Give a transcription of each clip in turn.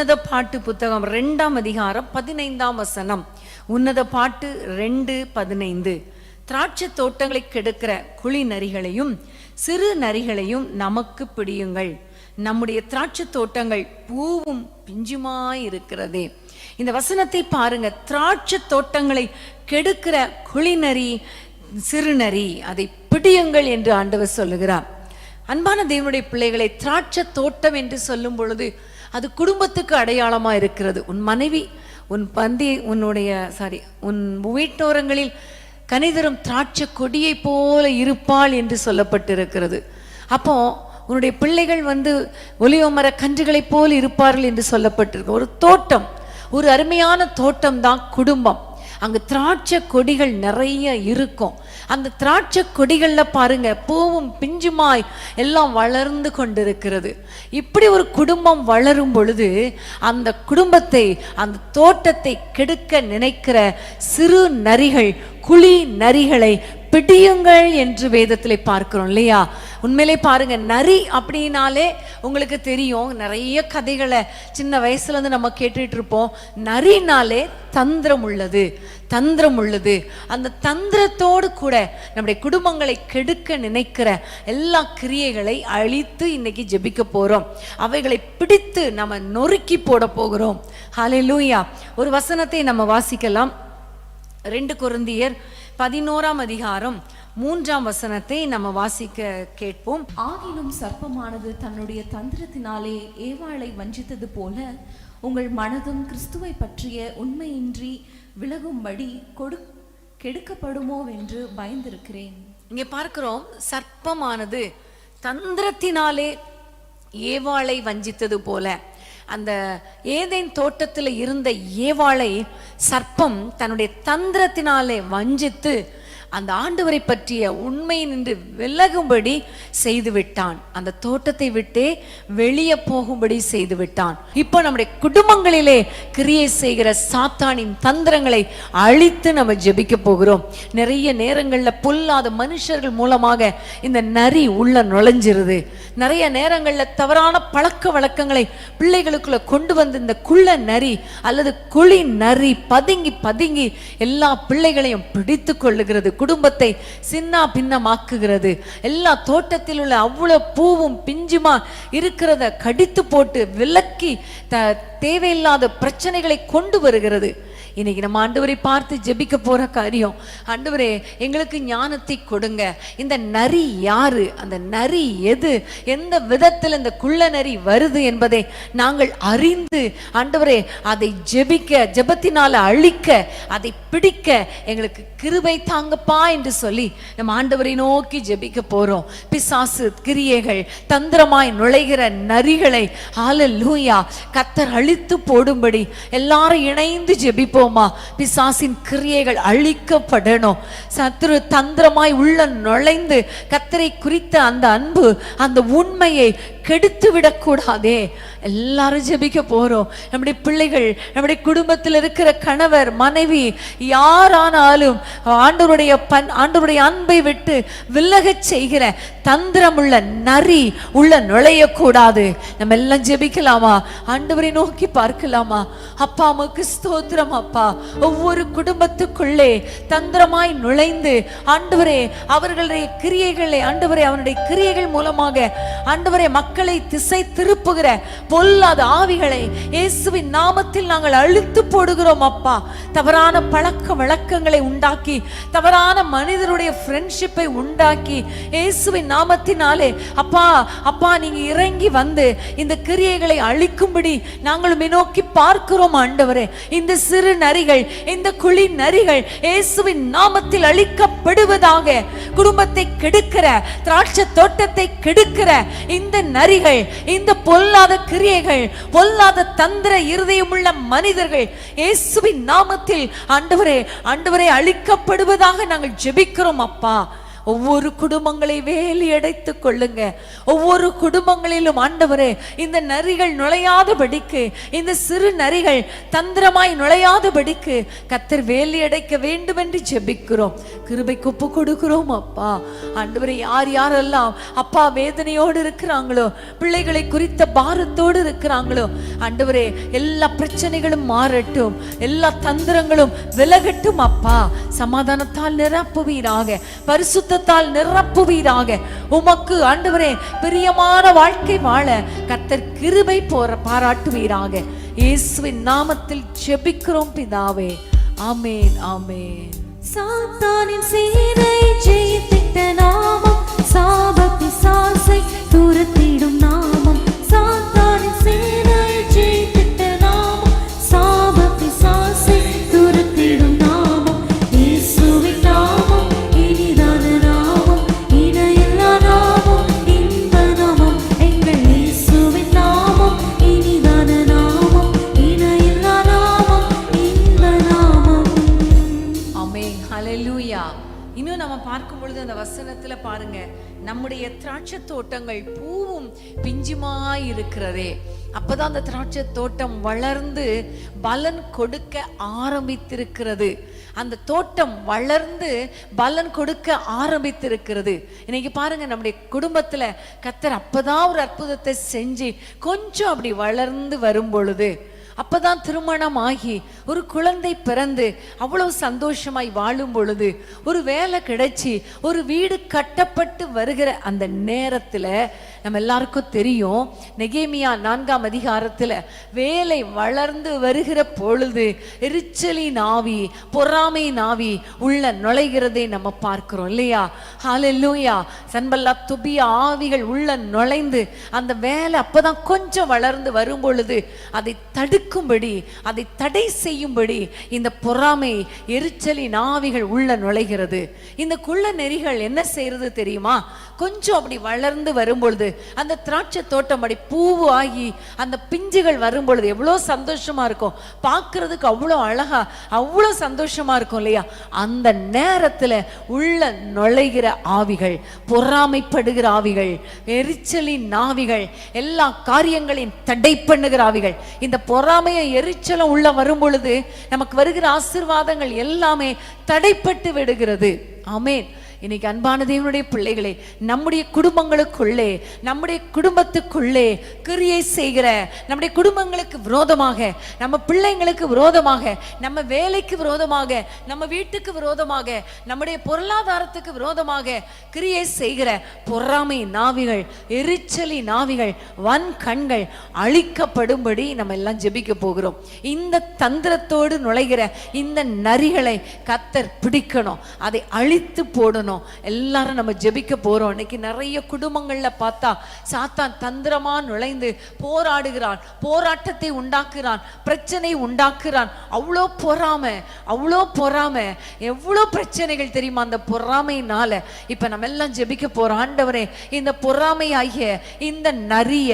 உன்னத பாட்டு புத்தகம் ரெண்டாம் அதிகாரம் பதினைந்தாம் வசனம். உன்னத பாட்டு ரெண்டு பதினைந்து. திராட்சை தோட்டங்களை கெடுக்கிற குழி நரிகளையும் சிறு நரிகளையும் நமக்கு பிடியுங்கள். நம்முடைய திராட்சை தோட்டங்கள் பூவும் பிஞ்சுமாய் இருக்கிறதே. இந்த வசனத்தை பாருங்க. திராட்சை தோட்டங்களை கெடுக்கிற குழிநரி சிறுநரி அதை பிடியுங்கள் என்று ஆண்டவர் சொல்லுகிறார். அன்பான தேவனுடைய பிள்ளைகளை திராட்சை தோட்டம் என்று சொல்லும் பொழுது அது குடும்பத்துக்கு அடையாளமாக இருக்கிறது. உன் மனைவி உன் பந்தி உன்னுடைய சாரி உன் வீட்டோரங்களில் கனிதரும் திராட்சை கொடியை போல இருப்பாள் என்று சொல்லப்பட்டிருக்கிறது. அப்போ உன்னுடைய பிள்ளைகள் வந்து ஒலிவ கன்றுகளைப் போல் இருப்பார்கள் என்று சொல்லப்பட்டிருக்கு. ஒரு தோட்டம் ஒரு அருமையான தோட்டம் தான் குடும்பம். அங்கே திராட்சை கொடிகள் நிறைய இருக்கும். அந்த திராட்சை கொடிகளில் பாருங்க பூவும் பிஞ்சுமாய் எல்லாம் வளர்ந்து கொண்டிருக்கிறது. இப்படி ஒரு குடும்பம் வளரும் பொழுது அந்த குடும்பத்தை அந்த தோட்டத்தை கெடுக்க நினைக்கிற சிறு நரிகள் குழி நரிகளை பிடியுங்கள் என்று வேதத்தில் பார்க்கிறோம் இல்லையா? உண்மையிலே பாருங்க நரி அப்படின்னாலே உங்களுக்கு தெரியும் நிறைய கதைகளை சின்ன வயசுல இருந்து நம்ம கேட்டுட்டு இருப்போம். நரினாலே தந்திரம் உள்ளது தந்திரம் உள்ளது. அந்த தந்திரத்தோடு கூட நம்முடைய குடும்பங்களை கெடுக்க நினைக்கிற எல்லா கிரியைகளை அழித்து இன்னைக்கு ஜெபிக்க போறோம். அவைகளை பிடித்து நம்ம நொறுக்கி போட போகிறோம். ஹalleluya ஒரு வசனத்தை நம்ம வாசிக்கலாம். ரெண்டு குருந்தியர் பதினோராம் அதிகாரம் மூன்றாம் வசனத்தை நம்ம வாசிக்க கேட்போம். ஆகிலும் சர்ப்பமானது தன்னுடைய தந்திரத்தினாலே ஏவாளை வஞ்சித்தது போல உங்கள் மனதும் கிறிஸ்துவை பற்றிய உண்மையின்றி விலகும்படி கொடு கெடுக்கப்படுமோ என்று பயந்திருக்கிறேன். இங்கே பார்க்கிறோம் சர்ப்பமானது தந்திரத்தினாலே ஏவாளை வஞ்சித்தது போல. அந்த ஏதேன் தோட்டத்தில் இருந்த ஏவாளை சர்ப்பம் தன்னுடைய தந்திரத்தினாலே வஞ்சித்து அந்த ஆண்டவரை பற்றிய உண்மை நின்று விலகும்படி செய்து விட்டான் அந்த தோட்டத்தை விட்டே வெளியே போகும்படி செய்து விட்டான் இப்போ நம்முடைய குடும்பங்களிலே கிரியை செய்கிற சாத்தானின் தந்திரங்களை அழித்து நம்ம ஜெபிக்க போகிறோம். நிறைய நேரங்களில் பொல்லாத மனுஷர்கள் மூலமாக இந்த நரி உள்ள நுழைஞ்சிருது. நிறைய நேரங்களில் தவறான பழக்க வழக்கங்களை பிள்ளைகளுக்குள்ள கொண்டு வந்து இந்த குள்ள நரி அல்லது குழி நரி பதுங்கி பதுங்கி எல்லா பிள்ளைகளையும் பிடித்து கொள்ளுகிறது. குடும்பத்தை சின்ன பின்னமாக்குகிறது. எல்லா தோட்டத்தில் உள்ள அவ்வளவு பூவும் பிஞ்சுமா இருக்கிறத கடித்து போட்டு விலக்கி த தேவையில்லாத பிரச்சனைகளை கொண்டு வருகிறது. இன்னைக்கு நம்ம ஆண்டவரை பார்த்து ஜெபிக்க போற காரியம். ஆண்டவரே எங்களுக்கு ஞானத்தை கொடுங்க. இந்த நரி யாரு? அந்த நரி எது? எந்த விதத்தில் இந்த குள்ள நரி வருது என்பதை நாங்கள் அறிந்து ஆண்டவரே அதை ஜெபிக்க ஜெபத்தினால அழிக்க அதை பிடிக்க எங்களுக்கு கிருபை தாங்கப்பா என்று சொல்லி நம்ம ஆண்டவரை நோக்கி ஜெபிக்க போறோம். பிசாசு கிரியைகள் தந்திரமாய் நுழைகிற நரிகளை ஆல லூயா கத்தர் அழித்து போடும்படி எல்லாரும் இணைந்து ஜெபிப்போம். பிசாசின் கிரியைகள் அழிக்கப்படணும். சத்ரு தந்திரமாய் உள்ள நுழைந்து கத்தரை குறித்த அந்த அன்பு அந்த உண்மையை கெடுத்து விடக்கூடாதே எல்லாரும் ஜெபிக்க போறோம். நம்முடைய பிள்ளைகள் நம்முடைய குடும்பத்தில் இருக்கிற கணவர் மனைவி யாரானாலும் ஆண்டவருடைய பன் ஆண்டவருடைய அன்பை விட்டு விலகச் செய்கிற தந்திரமுள்ள நரி உள்ள நுழையக்கூடாது. நம்ம எல்லாம் ஜெபிக்கலாமா? ஆண்டவரை நோக்கி பார்க்கலாமா? அப்பா அம்மாவுக்கு ஸ்தோத்திரம் அப்பா. ஒவ்வொரு குடும்பத்துக்குள்ளே தந்திரமாய் நுழைந்து ஆண்டவரே அவர்களுடைய கிரியைகளை ஆண்டவரே அவனுடைய கிரியைகள் மூலமாக ஆண்டவரே மக்கள் மக்களை திசை திருப்புகிற பொல்லாத ஆவிகளை இயேசுவின் நாமத்தில் நாங்கள் அழுத்து போடுகிறோம் அப்பா. தவறான பழக்க வழக்கங்களை உண்டாக்கி தவறான மனிதருடைய ஃப்ரெண்ட்ஷிப்பை உண்டாக்கி இயேசுவின் நாமத்தினாலே அப்பா அப்பா நீங்க இறங்கி வந்து இந்த கிரியைகளை அழிக்கும்படி நாங்கள் உம்மை நோக்கி பார்க்கிறோம் ஆண்டவரே. இந்த சிறு நரிகள் இந்த குழி நரிகள் இயேசுவின் நாமத்தில் அழிக்கப்படுவதாக குடும்பத்தை கெடுக்கிற திராட்சை தோட்டத்தை கெடுக்கிற இந்த நரிகள் இந்த பொல்லாத கிரியைகள் பொல்லாத தந்திர இருதயமுள்ள மனிதர்கள் இயேசுவின் நாமத்தில் ஆண்டவரே ஆண்டவரே அழிக்கப்படுவதாக நாங்கள் ஜெபிக்கிறோம் அப்பா. ஒவ்வொரு குடும்பங்களை வேலி அடைத்துக் கொள்ளுங்க. ஒவ்வொரு குடும்பங்களிலும் ஆண்டவரே இந்த நரிகள் நுழையாதபடிக்கு இந்த சிறு நரிகள் தந்திரமாய் நுழையாதபடிக்கு கத்தர் வேலி அடைக்க வேண்டும் என்று ஜெபிக்கிறோம். கிருபை குப்பு கொடுக்கிறோம் அப்பா. ஆண்டவரே யார் யாரெல்லாம் அப்பா வேதனையோடு இருக்கிறாங்களோ பிள்ளைகளை குறித்த பாரத்தோடு இருக்கிறாங்களோ ஆண்டவரே எல்லா பிரச்சனைகளும் மாறட்டும். எல்லா தந்திரங்களும் விலகட்டும் அப்பா. சமாதானத்தால் நிரப்புவீராக. பரிசுத்தத்தால் நிரப்புவீராக உமக்கு ஆண்டவரே பிரியமான வாழ்க்கை வாழ கத்தர் கிருபை போற பாராட்டுவீராக. இயேசுவின் நாமத்தில் ஜெபிக்கிறோம் பிதாவே. ஆமேன் ஆமேன். சாத்தானின் சீரை ஜெயித்திட்ட நாமம் சாபத்தி சாசை துரத்திடும் நாமம். சாத்தானின் சீரை இன்னும் பார்க்கும் பொழுது அந்த வசனத்துல பாருங்க நம்முடைய திராட்சை தோட்டங்கள் பூவும் பிஞ்சுமாய் இருக்கிறதே அப்பதான் அந்த திராட்சை தோட்டம் வளர்ந்து பலன் கொடுக்க ஆரம்பித்திருக்கிறது. அந்த தோட்டம் வளர்ந்து பலன் கொடுக்க ஆரம்பித்திருக்கிறது. இன்னைக்கு பாருங்க நம்முடைய குடும்பத்துல கத்தர் அப்பதான் ஒரு அற்புதத்தை செஞ்சு கொஞ்சம் அப்படி வளர்ந்து வரும் பொழுது அப்பதான் திருமணம் ஆகி ஒரு குழந்தை பிறந்து அவ்வளவு சந்தோஷமாய் வாழும் பொழுது ஒரு வேலை கிடைச்சி ஒரு வீடு கட்டப்பட்டு வருகிற அந்த நேரத்துல நம்ம எல்லாருக்கும் தெரியும். நெகேமியா நான்காம் அதிகாரத்துல வேலை வளர்ந்து வருகிற பொழுது எரிச்சலி நாவி பொறாமை நாவி உள்ள நுழைகிறதை நம்ம பார்க்கிறோம் இல்லையா? ஹாலெல்லூயா சன்பல்லா துபியா ஆவிகள் உள்ள நுழைந்து அந்த வேலை அப்பதான் கொஞ்சம் வளர்ந்து வரும் பொழுது அதை தடுக்கும்படி அதை தடை செய்யும்படி இந்த பொறாமை எரிச்சலின் ஆவிகள் உள்ள நுழைகிறது. இந்த குள்ள நெறிகள் என்ன செய்யறது தெரியுமா? கொஞ்சம் அப்படி வளர்ந்து வரும்பொழுது அந்த திராட்சை தோட்டம் அப்படி பூவு ஆகி அந்த பிஞ்சுகள் வரும்பொழுது எவ்வளோ சந்தோஷமா இருக்கும். பார்க்கறதுக்கு அவ்வளோ அழகா அவ்வளோ சந்தோஷமா இருக்கும் இல்லையா? அந்த நேரத்தில் உள்ள நுழைகிற ஆவிகள் பொறாமைப்படுகிற ஆவிகள் எரிச்சலின் ஆவிகள் எல்லா காரியங்களையும் தடை பண்ணுகிற ஆவிகள் இந்த பொறாமையை எரிச்சலும் உள்ள வரும் பொழுது நமக்கு வருகிற ஆசீர்வாதங்கள் எல்லாமே தடைப்பட்டு விடுகிறது. ஆமேன். இன்னைக்கு அன்பான தேவனுடைய பிள்ளைகளே நம்முடைய குடும்பங்களுக்குள்ளே நம்முடைய குடும்பத்துக்குள்ளே கிரியை செய்கிற நம்முடைய குடும்பங்களுக்கு விரோதமாக நம்ம பிள்ளைங்களுக்கு விரோதமாக நம்ம வேலைக்கு விரோதமாக நம்ம வீட்டுக்கு விரோதமாக நம்முடைய பொருளாதாரத்துக்கு விரோதமாக கிரியை செய்கிற பொறாமை நாவிகள் எரிச்சலி நாவிகள் வன் கண்கள் அழிக்கப்படும்படி நம்ம எல்லாம் ஜெபிக்க போகிறோம். இந்த தந்திரத்தோடு நுழைகிற இந்த நரிகளை கத்தர் பிடிக்கணும். அதை அழித்து போடணும். எல்லாரும் நம்ம ஜெபிக்க போறோம். இன்னைக்கு நிறைய குடும்பங்கள்ல பார்த்தா சாத்தான் தந்திரமா நுழைந்து போராடுகிறான். போராட்டத்தை உண்டாக்குறான் பிரச்சனை உண்டாக்குறான் அவ்வளோ பொறாம அவ்வளோ பொறாம. எவ்வளோ பிரச்சனைகள் தெரியுமா அந்த பொறாமையினால? இப்போ நம்ம எல்லாம் ஜெபிக்க போகிறோம் ஆண்டவரே இந்த பொறாமையாகிய இந்த நரிய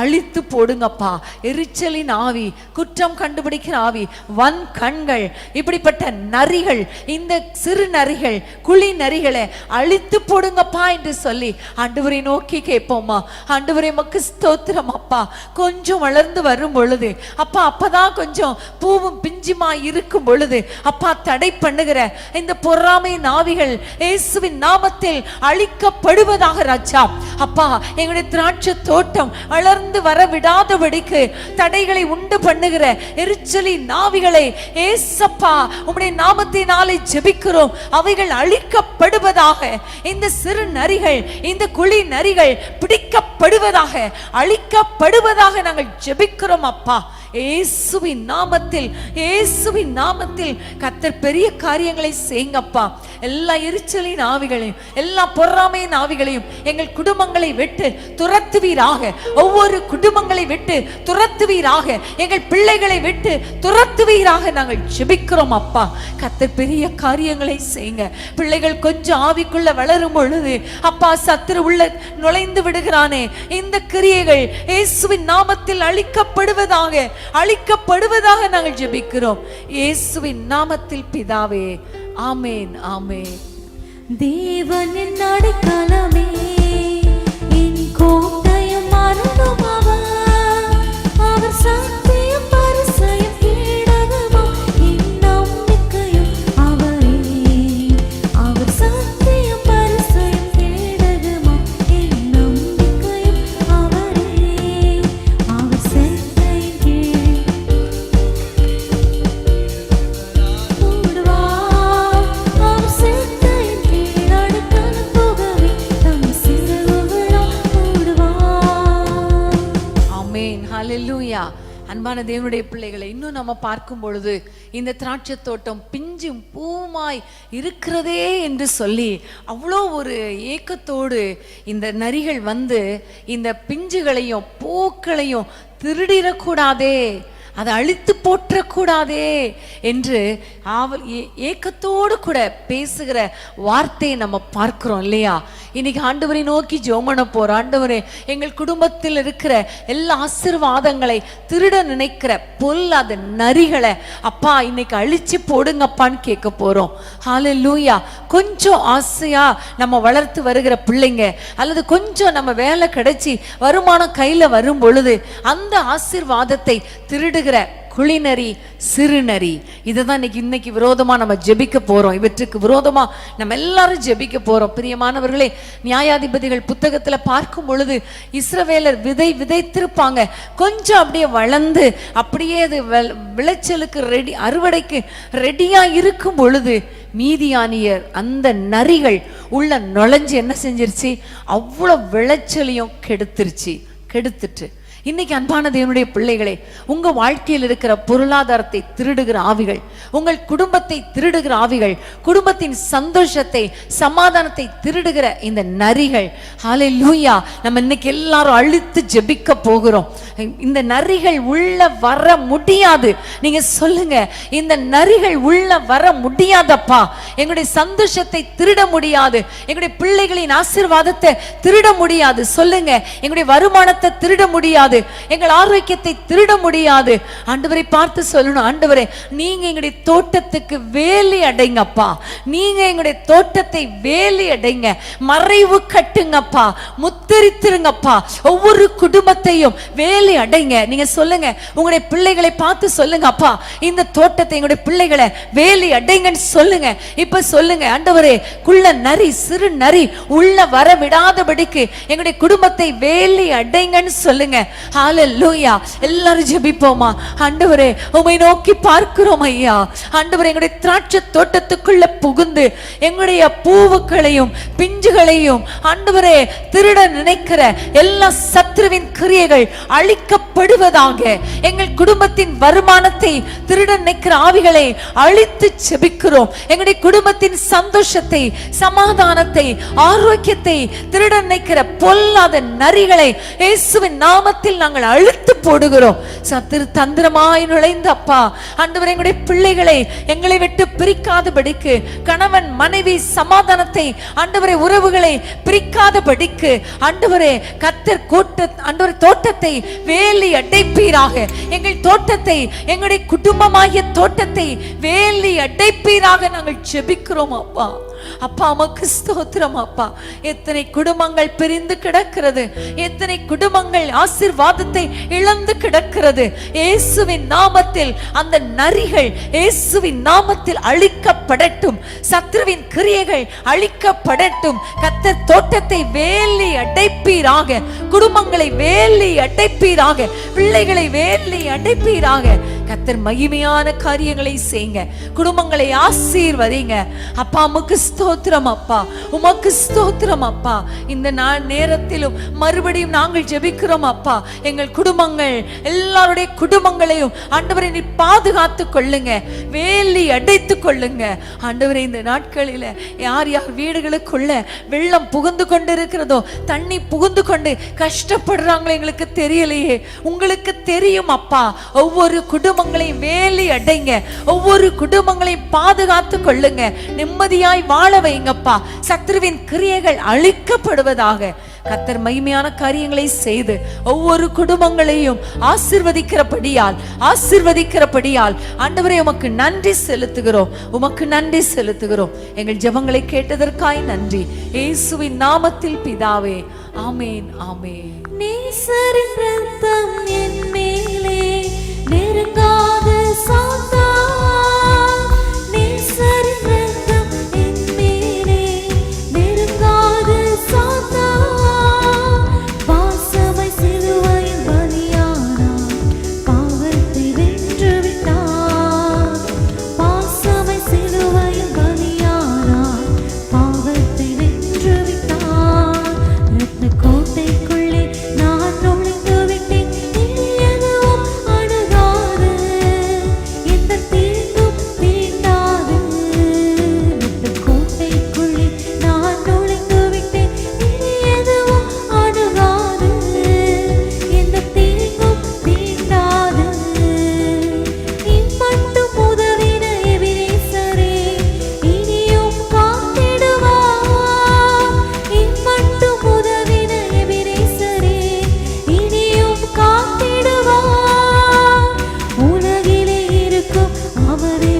அழித்து போடுங்கப்பா. எரிச்சலின் ஆவி குற்றம் கண்டுபிடிக்கிற ஆவி வன் கண்கள் இப்படிப்பட்ட நரிகள் இந்த சிறு நரிகள் குழி நரிகளை அழித்து போடுங்கப்பா என்று சொல்லி ஆண்டவரை நோக்கி கேட்போமா ஆண்டவரை மக்கு ஸ்தோத்திரம் அப்பா. கொஞ்சம் வளர்ந்து வரும் பொழுது அப்பா அப்பதான் கொஞ்சம் பூவும் பிஞ்சுமா இருக்கும் பொழுது அப்பா தடை பண்ணுகிற இந்த பொறாமை நாவிகள் இயேசுவின் நாமத்தில் அழிக்கப்படுவதாக ராஜா. அப்பா எங்களுடைய திராட்சை தோட்டம் வளர்ந்து வர விடாதபடிக்கு தடைகளை உண்டு பண்ணுகிற எரிச்சலி நாவிகளை ஏசப்பா உம்முடைய நாமத்தினாலே ஜெபிக்கிறோம். அவைகள் அழிக்கப்படுவதாக இந்த சிறு நரிகள் இந்த குழி நரிகள் பிடிக்கப்படுவதாக அழிக்கப்படுவதாக நாங்கள் ஜெபிக்கிறோம் அப்பா. இயேசுவின் நாமத்தில் இயேசுவின் நாமத்தில் கத்தர் பெரிய காரியங்களை செய்யுங்கப்பா. எல்லா எரிச்சலின் ஆவிகளையும் எல்லா பொறாமையின் ஆவிகளையும் எங்கள் குடும்பங்களை விட்டு துரத்துவீராக. ஒவ்வொரு குடும்பங்களை விட்டு துரத்துவீராக. எங்கள் பிள்ளைகளை விட்டு துரத்துவீராக நாங்கள் ஜெபிக்கிறோம் அப்பா. கத்தர் பெரிய காரியங்களை செய்யுங்க. பிள்ளைகள் கொஞ்சம் ஆவிக்குள்ள வளரும் பொழுது அப்பா சத்துரு உள்ள நுழைந்து விடுகிறானே. இந்த கிரியைகள் இயேசுவின் நாமத்தில் அழிக்கப்படுவதாக அழிக்கப்படுவதாக நாங்கள் ஜெபிக்கிறோம். இயேசுவின் நாமத்தில் பிதாவே ஆமேன் ஆமேன். தேவனின் என் அடைக்கலமே என் கோட்டை அன்பான தேவனுடைய பிள்ளைகளை இன்னும் நம்ம பார்க்கும் பொழுது இந்த திராட்சை தோட்டம் பிஞ்சும் பூமாய் இருக்கிறதே என்று சொல்லி அவ்வளோ ஒரு ஏக்கத்தோடு இந்த நரிகள் வந்து இந்த பிஞ்சுகளையும் பூக்களையும் திருடிடக்கூடாதே அதை அழித்து போற்றக்கூடாதே என்று ஆவல் ஏ- ஏக்கத்தோடு கூட பேசுகிற வார்த்தையை நம்ம பார்க்கிறோம் இல்லையா? இன்னைக்கு ஆண்டவரை நோக்கி ஜோமன போற ஆண்டவரே எங்கள் குடும்பத்தில் இருக்கிற எல்லா ஆசீர்வாதங்களை திருட நினைக்கிற பொல்லாத நரிகளை அப்பா இன்னைக்கு அழிச்சு போடுங்கப்பான்னு கேட்க போறோம். ஹalleluya கொஞ்சம் ஆசையா நம்ம வளர்த்து வருகிற பிள்ளைங்க அல்லது கொஞ்சம் நம்ம வேலை கிடைச்சி வருமானம் கையில வரும் பொழுது அந்த ஆசீர்வாதத்தை திருடுகிற குளிநரி சிறுநரி இதை தான் இன்னைக்கு இன்னைக்கு விரோதமா நம்ம ஜெபிக்க போறோம். இவற்றுக்கு விரோதமா நம்ம எல்லாரும் ஜெபிக்க போறோம். பிரியமானவர்களே நியாயாதிபதிகள் புத்தகத்துல பார்க்கும் பொழுது இஸ்ரவேலர் விதை விதைத்திருப்பாங்க. கொஞ்சம் அப்படியே வளர்ந்து அப்படியே அது விளைச்சலுக்கு ரெடி அறுவடைக்கு ரெடியா இருக்கும் பொழுது மீதியானியர் அந்த நரிகள் உள்ள நுழைஞ்சு என்ன செஞ்சிருச்சு? அவ்வளோ விளைச்சலையும் கெடுத்துருச்சு. கெடுத்துட்டு இன்னைக்கு அன்பான தேவனுடைய பிள்ளைகளே உங்க வாழ்க்கையில் இருக்கிற பொருளாதாரத்தை திருடுகிற ஆவிகள் உங்கள் குடும்பத்தை திருடுகிற ஆவிகள் குடும்பத்தின் சந்தோஷத்தை சமாதானத்தை திருடுகிற இந்த நரிகள் ஹalleluya நம்ம இன்னைக்கு எல்லாரும் அழித்து ஜெபிக்க போகிறோம். இந்த நரிகள் உள்ள வர முடியாது. நீங்க சொல்லுங்க இந்த நரிகள் உள்ள வர முடியாதப்பா. எங்களுடைய சந்தோஷத்தை திருட முடியாது. எங்களுடைய பிள்ளைகளின் ஆசீர்வாதத்தை திருட முடியாது. சொல்லுங்க எங்களுடைய வருமானத்தை திருட முடியாது. எங்கள் ஆரோக்கியத்தை திருட முடியாது. ஆண்டவரை பார்த்து சொல்லணும் ஆண்டவரே நீங்க எங்களுடைய தோட்டத்துக்கு வேலி அடைங்கப்பா. நீங்க எங்களுடைய தோட்டத்தை வேலி அடைங்க. மறைவு கட்டுங்கப்பா. முத்தரித்திருங்கப்பா. ஒவ்வொரு குடும்பத்தையும் வேலி அடைங்க. நீங்க சொல்லுங்க உங்களுடைய பிள்ளைகளை பார்த்து சொல்லுங்க அப்பா இந்த தோட்டத்தை எங்களுடைய பிள்ளைகளை வேலி அடைங்கன்னு சொல்லுங்க. இப்ப சொல்லுங்க ஆண்டவரே குள்ள நரி சிறு நரி உள்ள வர விடாதபடிக்கு எங்களுடைய குடும்பத்தை வேலி அடைங்கன்னு சொல்லுங்க. ஹalleluya எல்லாரும் ஜெபிப்போமா? ஆண்டவரே உமை நோக்கி பார்க்கிறோம் ஐயா. ஆண்டவரே எங்களுடைய திராட்சை தோட்டத்துக்குள்ள புகுந்து எங்களுடைய பூவுக்களையும் பிஞ்சுகளையும் ஆண்டவரே திருட நினைக்கிற எல்லா சத்ருவின் கிரியைகள் அழிக்கப்படுவதாக எங்கள் குடும்பத்தின் வருமானத்தை திருட நினைக்கிற ஆவிகளை அழித்து செபிக்கிறோம் எங்களுடைய குடும்பத்தின் சந்தோஷத்தை சமாதானத்தை ஆரோக்கியத்தை திருட நினைக்கிற பொல்லாத நரிகளை இயேசுவின் நாமத்தை நாமத்தில் நாங்கள் அழுத்து போடுகிறோம். சத்திரு தந்திரமாய் நுழைந்த அப்பா ஆண்டவர் எங்களுடைய பிள்ளைகளை எங்களை விட்டு பிரிக்காதபடிக்கு கணவன் மனைவி சமாதானத்தை ஆண்டவரை உறவுகளை பிரிக்காதபடிக்கு ஆண்டவரே கத்தர் கூட்ட ஆண்டவர் தோட்டத்தை வேலி அடைப்பீராக. எங்கள் தோட்டத்தை எங்களுடைய குடும்பமாகிய தோட்டத்தை வேலி அடைப்பீராக நாங்கள் செபிக்கிறோம் அப்பா. அப்பா உமக்கு ஸ்தோத்திரம் அப்பா. எத்தனை குடும்பங்கள் பிரிந்து கிடக்கிறது. எத்தனை குடும்பங்கள் ஆசீர்வாதத்தை இழந்து கிடக்கிறது. இயேசுவின் நாமத்தில் அந்த நரிகள் இயேசுவின் நாமத்தில் அழிக்கப்படட்டும். சத்ருவின் கிரியைகள் அழிக்கப்படட்டும். கத்தர் தோட்டத்தை வேலி அடைப்பீராக. குடும்பங்களை வேலி அடைப்பீராக. பிள்ளைகளை வேலி அடைப்பீராக. கத்தர் மகிமையான காரியங்களை செய்யுங்க. குடும்பங்களை ஆசீர்வதிங்க. அப்பா அம்முக்கு ஸ்தோத்திரம் அப்பா. உமக்கு ஸ்தோத்திரம் அப்பா. இந்த நாள் நேரத்திலும் மறுபடியும் நாங்கள் ஜெபிக்கிறோம் அப்பா. எங்கள் குடும்பங்கள் எல்லாருடைய குடும்பங்களையும் ஆண்டவரை நீ பாதுகாத்து கொள்ளுங்க. வேலி அடைத்து கொள்ளுங்க. ஆண்டவரை இந்த நாட்களில் யார் யார் வீடுகளுக்குள்ள வெள்ளம் புகுந்து கொண்டு இருக்கிறதோ தண்ணி புகுந்து கொண்டு கஷ்டப்படுறாங்களோ எங்களுக்கு தெரியலையே. உங்களுக்கு தெரியும் அப்பா. ஒவ்வொரு குடும்பங்களையும் வேலி அடைங்க. ஒவ்வொரு குடும்பங்களையும் பாதுகாத்து கொள்ளுங்க. நிம்மதியாய் வாழ வைங்கப்பா. சத்ருவின் கிரியைகள் அழிக்கப்படுவதாக கத்தர் மகிமையான காரியங்களை செய்து ஒவ்வொரு குடும்பங்களையும் ஆசிர்வதிக்கிறபடியால் ஆசிர்வதிக்கிறபடியால் ஆண்டவரே உமக்கு நன்றி செலுத்துகிறோம். உமக்கு நன்றி செலுத்துகிறோம். எங்கள் ஜெபங்களை கேட்டதற்காய் நன்றி. இயேசுவின் நாமத்தில் பிதாவே. ஆமேன் ஆமேன். நீ சரி over there.